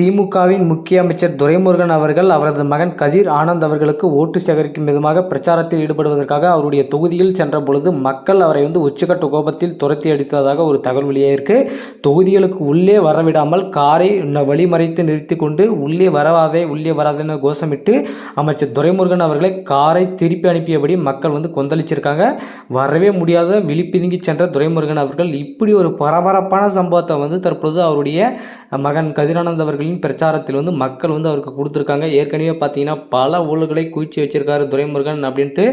திமுகவின் முக்கிய அமைச்சர் துரைமுருகன் அவர்கள் அவரது மகன் கதிர் ஆனந்த் அவர்களுக்கு ஓட்டு சேகரிக்கும் விதமாக பிரச்சாரத்தில் ஈடுபடுவதற்காக அவருடைய தொகுதியில் சென்ற பொழுது மக்கள் அவரை வந்து உச்சக்கட்ட கோபத்தில் துரத்தி அடித்ததாக ஒரு தகவல் வெளியாயிருக்கு. தொகுதிகளுக்கு உள்ளே வரவிடாமல் காரை ந- வழிமறைத்து நிறுத்தி கொண்டு உள்ளே வரவாதே உள்ளே வராதேன்னு கோஷமிட்டு அமைச்சர் துரைமுருகன் அவர்களை காரை திருப்பி அனுப்பியபடி மக்கள் வந்து கொந்தளிச்சிருக்காங்க. வரவே முடியாத விழிப்பிதுங்கி சென்ற துரைமுருகன் அவர்கள் இப்படி ஒரு பரபரப்பான சம்பவத்தை வந்து தற்பொழுது அவருடைய மகன் கதிரானந்த் அப்படின்னு பிரச்சாரத்தில் வந்து மக்கள் வந்து அவருக்கு கொடுத்துருக்காங்க. ஏற்கனவே பார்த்தீங்கன்னா பல ஊழல்களை குவிச்சு வச்சிருக்காரு துரைமுருகன் அப்படின்ட்டு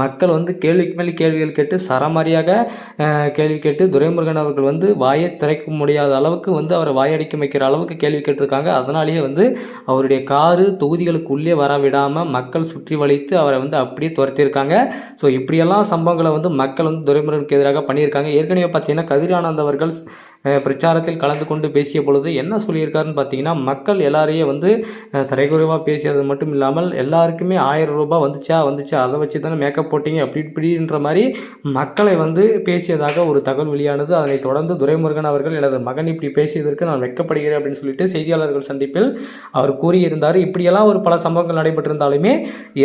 மக்கள் வந்து கேள்விக்கு மேலே கேள்விகள் கேட்டு சரமாரியாக கேள்வி கேட்டு துரைமுருகன் அவர்கள் வந்து வாயை திறக்க முடியாத அளவுக்கு வந்து அவரை வாயடிக்க வைக்கிற அளவுக்கு கேள்வி கேட்டிருக்காங்க. அதனாலேயே வந்து அவருடைய காரு தொகுதிகளுக்குள்ளே வர விடாமல் மக்கள் சுற்றி வளைத்து அவரை வந்து அப்படியே துரத்தியிருக்காங்க. ஸோ இப்படியெல்லாம் சம்பவங்களை வந்து மக்கள் வந்து துரைமுருகனுக்கு எதிராக பண்ணியிருக்காங்க. ஏற்கனவே பார்த்தீங்கன்னா கதிரானந்த் அவர்கள் பிரச்சாரத்தில் கலந்து கொண்டு பேசிய பொழுது என்ன சொல்லியிருக்காருன்னு பார்த்தீங்கன்னா மக்கள் எல்லாரையும் வந்து தரைக்குறைவாக பேசியது மட்டும் இல்லாமல் எல்லாருக்குமே ஆயிரம் ரூபாய் வந்துச்சா வந்துச்சா அதை வச்சு தானே மேக்கப் போட்டிங்க அப்படி இப்படின்ற மாதிரி மக்களை வந்து பேசியதாக ஒரு தகவல் வெளியானது. அதனைத் தொடர்ந்து துரைமுருகன் அவர்கள் எனது மகன் இப்படி பேசியதற்கு நான் வெட்கப்படுகிறேன் அப்படின்னு சொல்லிட்டு செய்தியாளர்கள் சந்திப்பில் அவர் கூறியிருந்தார். இப்படியெல்லாம் ஒரு பல சம்பவங்கள் நடைபெற்றிருந்தாலுமே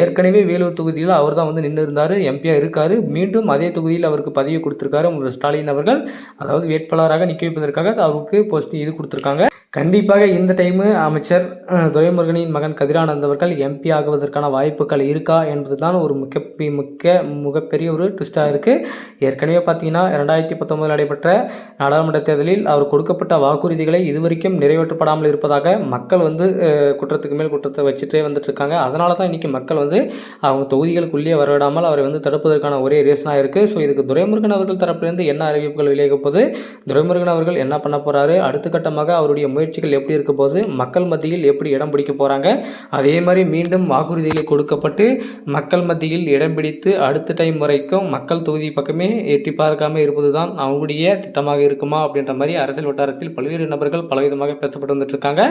ஏற்கனவே வேலூர் தொகுதியில் அவர் தான் வந்து நின்று இருந்தார் எம்பியாக இருக்கார். மீண்டும் அதே தொகுதியில் அவருக்கு பதவி கொடுத்துருக்காரு ஸ்டாலின் அவர்கள். அதாவது வேட்பாளராக நிற்க வைப்பதற்காக அவருக்கு போஸ்ட் இது கொடுத்துருக்காங்க. கண்டிப்பாக இந்த டைமு அமைச்சர் துரைமுருகனின் மகன் கதிரானந்த் அவர்கள் எம்பி ஆகுவதற்கான வாய்ப்புகள் இருக்கா என்பது தான் ஒரு மிக மிக மிகப்பெரிய ஒரு ட்விஸ்ட்டாக இருக்குது ஏற்கனவே பார்த்தீங்கன்னா ரெண்டாயிரத்தி பத்தொம்போதில் நடைபெற்ற நாடாளுமன்ற தேர்தலில் அவர் கொடுக்கப்பட்ட வாக்குறுதிகளை இதுவரைக்கும் நிறைவேற்றப்படாமல் இருப்பதாக மக்கள் வந்து குற்றத்துக்கு மேல் குற்றத்தை வச்சுட்டே வந்துட்டு இருக்காங்க. அதனால தான் இன்றைக்கி மக்கள் வந்து அவங்க தொகுதிகளுக்குள்ளேயே வரவிடாமல் அவரை வந்து தடுப்பதற்கான ஒரே ரீசனாக இருக்குது ஸோ இதுக்கு துரைமுருகன் அவர்கள் தரப்பிலிருந்து என்ன அறிவிப்புகள் வெளியாக போகுது? துரைமுருகன் அவர்கள் என்ன பண்ண போகிறாரு அடுத்த கட்டமாக அவருடைய முயற்சிகள் எப்படி இருக்க போது மக்கள் மத்தியில் எப்படி இடம் பிடிக்க போகிறாங்க அதே மாதிரி மீண்டும் வாக்குறுதிகளை கொடுக்கப்பட்டு மக்கள் மத்தியில் இடம் பிடித்து அடுத்த டைம் வரைக்கும் மக்கள் தொகுதி பக்கமே எட்டி பார்க்காம இருப்பது தான் அவங்களுடைய திட்டமாக இருக்குமா அப்படின்ற மாதிரி அரசியல் வட்டாரத்தில் பல்வேறு நபர்கள் பலவிதமாக பேசப்பட்டு வந்துட்டு இருக்காங்க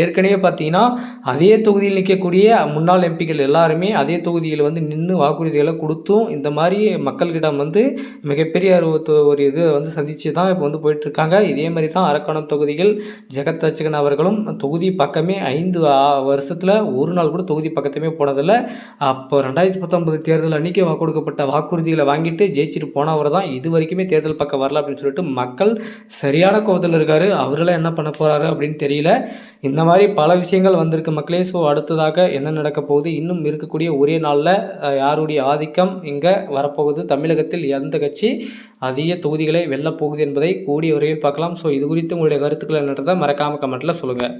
ஏற்கனவே பார்த்தீங்கன்னா அதே தொகுதியில் நிற்கக்கூடிய முன்னாள் எம்பிக்கள் எல்லாருமே அதே தொகுதியில் வந்து நின்று வாக்குறுதிகளை கொடுத்தும் இந்த மாதிரி மக்களிடம் வந்து மிகப்பெரிய ஒரு ஒரு இது வந்து சந்தித்து தான் இப்போ வந்து போயிட்டுருக்காங்க. இதே மாதிரி தான் அரக்கோணம் தொகுதியில் ஜ ஜெகத்தச்சகன் அவர்களும் தொகுதி பக்கமே ஐந்து வருஷத்தில் ஒரு நாள் கூட தொகுதி பக்கத்துமே போனதில்லை. அப்போ ரெண்டாயிரத்தி பத்தொன்பது தேர்தல் அன்றைக்கி வாக்கு கொடுக்கப்பட்ட வாக்குறுதிகளை வாங்கிட்டு ஜெயிச்சுட்டு போனவர் தான். இது வரைக்குமே தேர்தல் பக்கம் வரல அப்படின்னு சொல்லிட்டு மக்கள் சரியான கோபத்தில் இருக்காரு. அவரெல்லாம் என்ன பண்ண போகிறாரு அப்படின்னு தெரியல. இந்த மாதிரி பல விஷயங்கள் வந்திருக்கு மக்களே. ஸோ அடுத்ததாக என்ன நடக்க போகுது? இன்னும் இருக்கக்கூடிய ஒரே நாளில் யாருடைய ஆதிக்கம் இங்கே வரப்போகுது? தமிழகத்தில் எந்த கட்சி அதிக தொகுதிகளை வெல்லப் போகுது என்பதை கூடிய விரைவில் பார்க்கலாம். ஸோ இது குறித்து உங்களுடைய கருத்துக்கள் என்னன்றதை மறக்காமல் கமெண்ட்டில் சொல்லுங்கள்